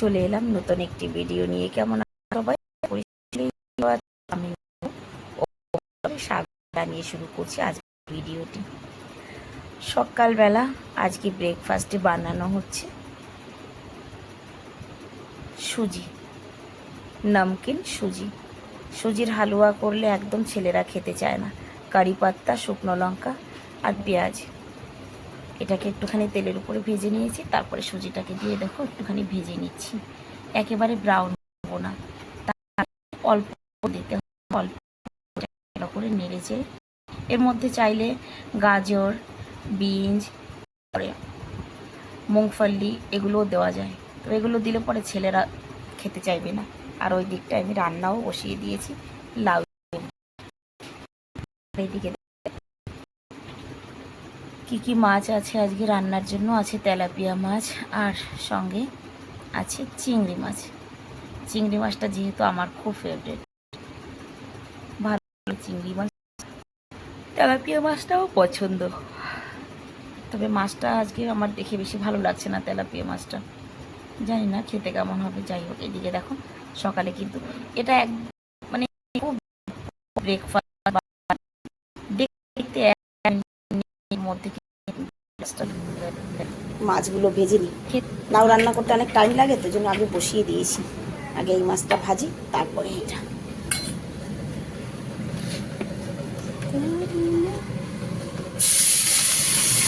চলে এলাম নতুন একটি ভিডিও নিয়ে। কেমন সবাই? আমি স্বাগত নিয়ে শুরু করছি আজ ভিডিওটি সকালবেলা আজকে ব্রেকফাস্টে বানানো হচ্ছে। সুজি, নমকিন সুজি। সুজির হালুয়া করলে একদম ছেলেরা খেতে চায় না। কারি পাত্তা, শুকনো লঙ্কা আর পেঁয়াজ। এটাকে একটুখানি তেলের উপরে ভেজে নিয়েছি, তারপরে সুজিটাকে দিয়ে দেখো একটুখানি ভেজে নিচ্ছি। একেবারে ব্রাউন করব না। অল্প দিতে অল্প করে নেড়েছে এর মধ্যে চাইলে গাজর, বিনস পরে মুংফলি এগুলোও দেওয়া যায়। তো এগুলো দিলে পরে ছেলেরা খেতে চাইবে না। আর ওই দিকটা আমি রান্নাও বসিয়ে দিয়েছি, লাউ এইদিকে কি কি মাছ আছে আজকে রান্নার জন্য? আছে তেলাপিয়া মাছ আর সঙ্গে আছে চিংড়ি মাছ। চিংড়ি মাছটা যেহেতু আমার খুব ফেভারিট ভালো চিংড়ি মাছ। তেলাপিয়া মাছটাও পছন্দ। তবে মাছটা আজকে আমার দেখে বেশি ভালো লাগছে না তেলাপিয়া মাছটা। জানি না, খেতে কেমন হবে, যাই হোক, এদিকে দেখো, সকালে কিন্তু এটা এক মানে খুব ব্রেকফাস্ট দেখতে এর মধ্যে মাছগুলো ভেজে নিই নাও রান্না করতে অনেক টাইম লাগে তো জন্য আগে বসিয়ে দিয়েছি। আগে এই মাছটা ভাজি তারপরে এটা।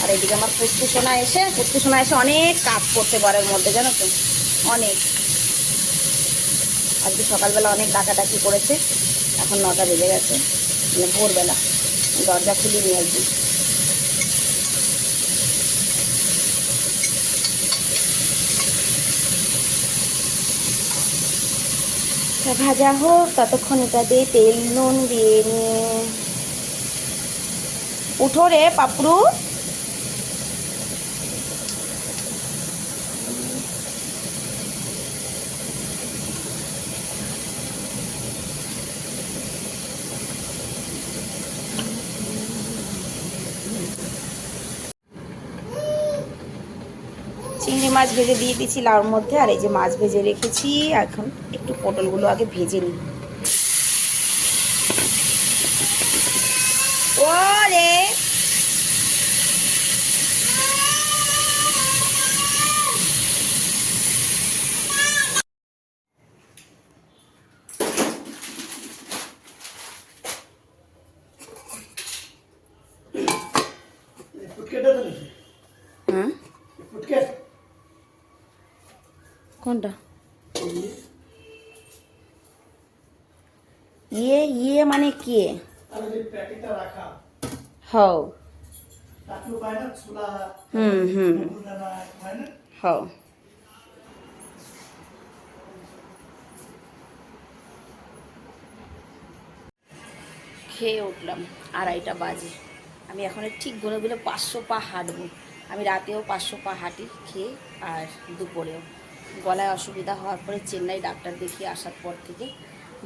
আর এদিকে আমার পুষ্টি সোনা এসে পুষ্টি সোনা এসে অনেক কাজ করতে পারে মধ্যে জানো তো? অনেক। আজকে সকালবেলা অনেক ডাকাডাকি করেছে। এখন নটা বেজে গেছে। মানে ভোরবেলা। দরজা খুলে নিয়ে একদিন। ভাজা হোক ততক্ষণ এটাতে তেল নুন দিয়ে নিয়ে। উঠো রে পাপড়ু মাছ ভেজে দিয়ে দিয়েছি লাউর মধ্যে, আর এই যে মাছ ভেজে রেখেছি, এখন একটু পটলগুলো আগে ভেজে নিই। ওরে! কোনটা? ইয়ে ইয়ে মানে কে? হও। হুম হুম। হও। খেয়ে উঠলাম আড়াইটা বাজে। আমি এখন ঠিক গুনে গুলো পাঁচশো পা হাঁটবো। আমি রাতেও পাঁচশো পা হাঁটি খেয়ে আর দুপুরেও। গলায় অসুবিধা হওয়ার পরে চেন্নাই ডাক্তার দেখিয়ে আসার পর থেকে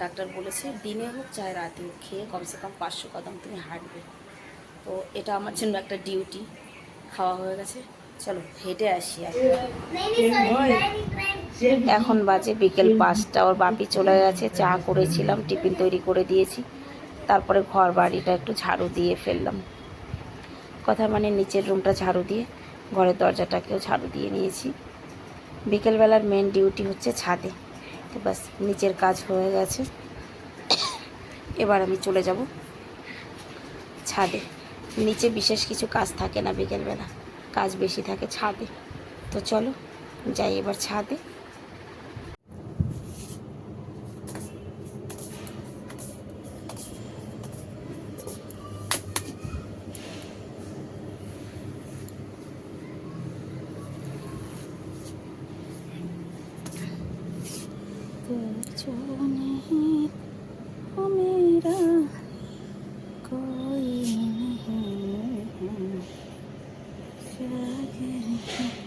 ডাক্তার বলেছে, দিনে হোক চাहे রাতে হোক, খেয়ে কমসে কম পাঁচশো কদম তুমি হাঁটবে। তো এটা আমার জন্য একটা ডিউটি খাওয়া হয়ে গেছে। চলো, হেঁটে আসি এখন বাজে বিকেল পাঁচটা, ওর বাপি চলে গেছে। চা করেছিলাম, টিফিন তৈরি করে দিয়েছি। তারপরে ঘর বাড়িটা একটু ঝাড়ু দিয়ে ফেললাম। কথা মানে নিচের রুমটা ঝাড়ু দিয়ে, ঘরের দরজাটাকেও ঝাড়ু দিয়ে নিয়েছি। বিকেলবেলার মেন ডিউটি হচ্ছে ছাদে। তো ব্যাস, নিচের কাজ হয়ে গেছে। এবার আমি চলে যাব ছাদে। নিচে বিশেষ কিছু কাজ থাকে না বিকেলবেলা। কাজ বেশি থাকে ছাদে। তো চলো, যাই এবার ছাদে। जो नहीं हो मेरा कोई नहीं है